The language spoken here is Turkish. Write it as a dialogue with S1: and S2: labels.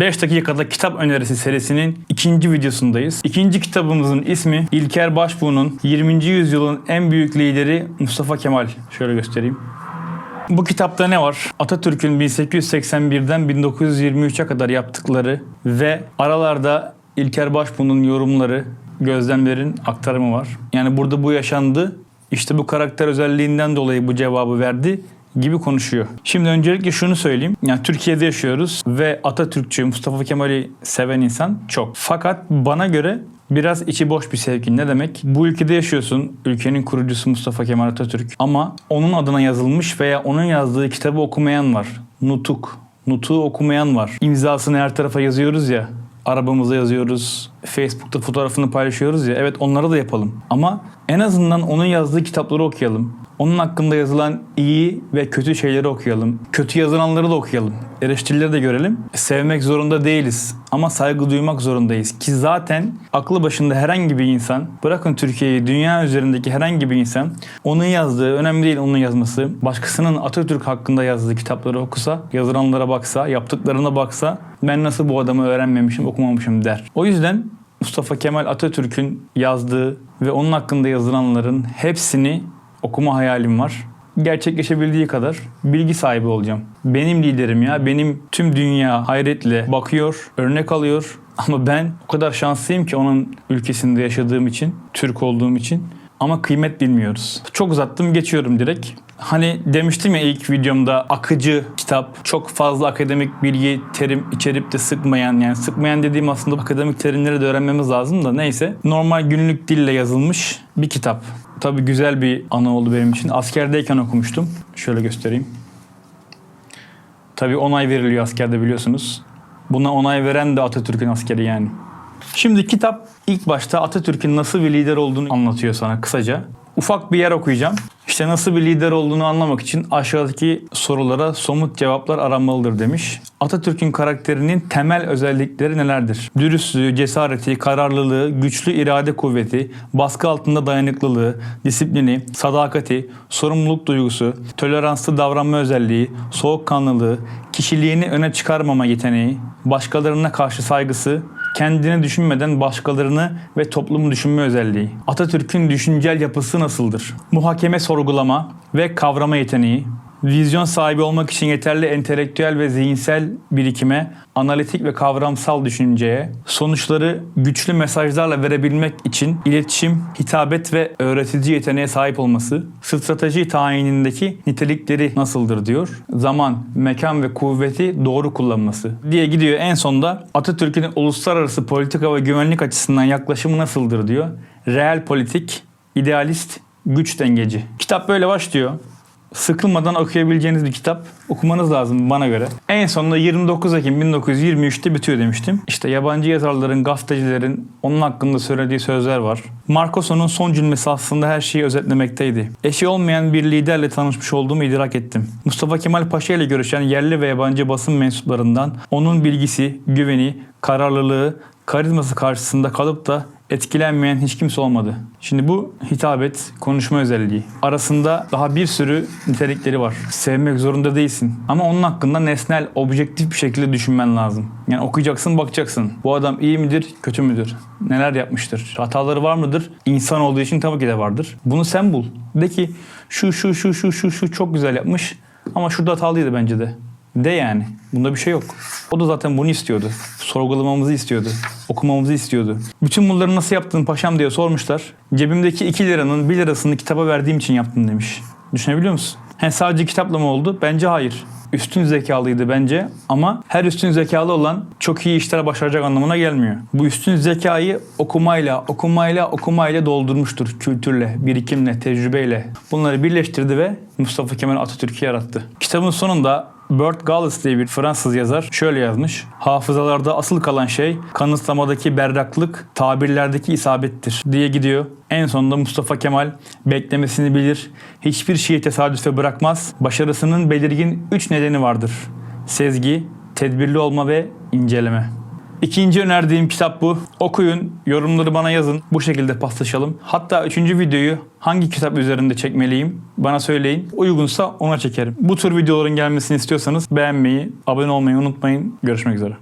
S1: 5 dakikada kitap önerisi serisinin ikinci videosundayız. İkinci kitabımızın ismi İlker Başbuğ'un 20. yüzyılın en büyük lideri Mustafa Kemal. Şöyle göstereyim. Bu kitapta ne var? Atatürk'ün 1881'den 1923'e kadar yaptıkları ve aralarda İlker Başbuğ'un yorumları, gözlemlerin aktarımı var. Yani burada bu yaşandı. İşte bu karakter özelliğinden dolayı bu cevabı verdi gibi konuşuyor. Şimdi öncelikle şunu söyleyeyim. Yani Türkiye'de yaşıyoruz ve Atatürkçü Mustafa Kemal'i seven insan çok. Fakat bana göre biraz içi boş bir sevgi. Ne demek? Bu ülkede yaşıyorsun. Ülkenin kurucusu Mustafa Kemal Atatürk. Ama onun adına yazılmış veya onun yazdığı kitabı okumayan var. Nutuk. Nutuğu okumayan var. İmzasını her tarafa yazıyoruz ya. Arabamıza yazıyoruz. Facebook'ta fotoğrafını paylaşıyoruz ya. Evet onları da yapalım. Ama en azından onun yazdığı kitapları okuyalım. Onun hakkında yazılan iyi ve kötü şeyleri okuyalım. Kötü yazılanları da okuyalım. Eleştirileri de görelim. Sevmek zorunda değiliz ama saygı duymak zorundayız. Ki zaten aklı başında herhangi bir insan, bırakın Türkiye'yi, dünya üzerindeki herhangi bir insan onun yazdığı, önemli değil onun yazması, başkasının Atatürk hakkında yazdığı kitapları okusa, yazılanlara baksa, yaptıklarına baksa ben nasıl bu adamı öğrenmemişim, okumamışım der. O yüzden Mustafa Kemal Atatürk'ün yazdığı ve onun hakkında yazılanların hepsini okuma hayalim var. Gerçekleşebildiği kadar bilgi sahibi olacağım. Benim liderim ya. Benim tüm dünya hayretle bakıyor, örnek alıyor. Ama ben o kadar şanslıyım ki onun ülkesinde yaşadığım için, Türk olduğum için. Ama kıymet bilmiyoruz. Çok uzattım, geçiyorum direkt. Hani demiştim ya ilk videomda akıcı kitap, çok fazla akademik bilgi, terim içerip de sıkmayan yani sıkmayan dediğim aslında akademik terimleri de öğrenmemiz lazım da neyse. Normal günlük dille yazılmış bir kitap. Tabii güzel bir anı oldu benim için. Askerdeyken okumuştum. Şöyle göstereyim. Tabii onay veriliyor askerde biliyorsunuz. Buna onay veren de Atatürk'ün askeri yani. Şimdi kitap ilk başta Atatürk'ün nasıl bir lider olduğunu anlatıyor sana kısaca. Ufak bir yer okuyacağım. İşte nasıl bir lider olduğunu anlamak için aşağıdaki sorulara somut cevaplar aranmalıdır demiş. Atatürk'ün karakterinin temel özellikleri nelerdir? Dürüstlüğü, cesareti, kararlılığı, güçlü irade kuvveti, baskı altında dayanıklılığı, disiplini, sadakati, sorumluluk duygusu, toleranslı davranma özelliği, soğukkanlılığı, kişiliğini öne çıkarmama yeteneği, başkalarına karşı saygısı, kendini düşünmeden başkalarını ve toplumu düşünme özelliği. Atatürk'ün düşüncel yapısı nasıldır? Muhakeme sorgulama ve kavrama yeteneği, vizyon sahibi olmak için yeterli entelektüel ve zihinsel birikime, analitik ve kavramsal düşünceye, sonuçları güçlü mesajlarla verebilmek için iletişim, hitabet ve öğretici yeteneğe sahip olması, strateji tayinindeki nitelikleri nasıldır diyor. Zaman, mekan ve kuvveti doğru kullanması diye gidiyor. En sonda Atatürk'ün uluslararası politika ve güvenlik açısından yaklaşımı nasıldır diyor. Real politik, idealist, güç dengeci. Kitap böyle başlıyor sıkılmadan okuyabileceğiniz bir kitap. Okumanız lazım bana göre. En sonunda 29 Ekim 1923'te bitiyor demiştim. İşte yabancı yazarların, gazetecilerin onun hakkında söylediği sözler var. Marcoso'nun son cümlesi aslında her şeyi özetlemekteydi. Eşi olmayan bir liderle tanışmış olduğumu idrak ettim. Mustafa Kemal Paşa ile görüşen yerli ve yabancı basın mensuplarından onun bilgisi, güveni, kararlılığı, karizması karşısında kalıp da etkilenmeyen hiç kimse olmadı. Şimdi bu hitabet, konuşma özelliği. Arasında daha bir sürü nitelikleri var. Sevmek zorunda değilsin. Ama onun hakkında nesnel, objektif bir şekilde düşünmen lazım. Yani okuyacaksın, bakacaksın. Bu adam iyi midir, kötü müdür? Neler yapmıştır? Hataları var mıdır? İnsan olduğu için tabii ki de vardır. Bunu sen bul. De ki şu şu şu şu şu şu çok güzel yapmış ama şurada hatalıydı bence de. De yani. Bunda bir şey yok. O da zaten bunu istiyordu. Sorgulamamızı istiyordu. Okumamızı istiyordu. Bütün bunları nasıl yaptın paşam diye sormuşlar. Cebimdeki 2 liranın 1 lirasını kitaba verdiğim için yaptım demiş. Düşünebiliyor musun? He, sadece kitapla mı oldu? Bence hayır. Üstün zekalıydı bence ama her üstün zekalı olan çok iyi işler başaracak anlamına gelmiyor. Bu üstün zekayı okumayla, okumayla, okumayla doldurmuştur. Kültürle, birikimle, tecrübeyle. Bunları birleştirdi ve Mustafa Kemal Atatürk'ü yarattı. Kitabın sonunda Bert Gallis diye bir Fransız yazar şöyle yazmış. Hafızalarda asıl kalan şey kanıtlamadaki berraklık, tabirlerdeki isabettir diye gidiyor. En sonunda Mustafa Kemal beklemesini bilir. Hiçbir şeyi tesadüfe bırakmaz. Başarısının belirgin 3 nedeni vardır. Sezgi, tedbirli olma ve inceleme. İkinci önerdiğim kitap bu. Okuyun, yorumları bana yazın. Bu şekilde paslaşalım. Hatta üçüncü videoyu hangi kitap üzerinde çekmeliyim bana söyleyin. Uygunsa ona çekerim. Bu tür videoların gelmesini istiyorsanız beğenmeyi, abone olmayı unutmayın. Görüşmek üzere.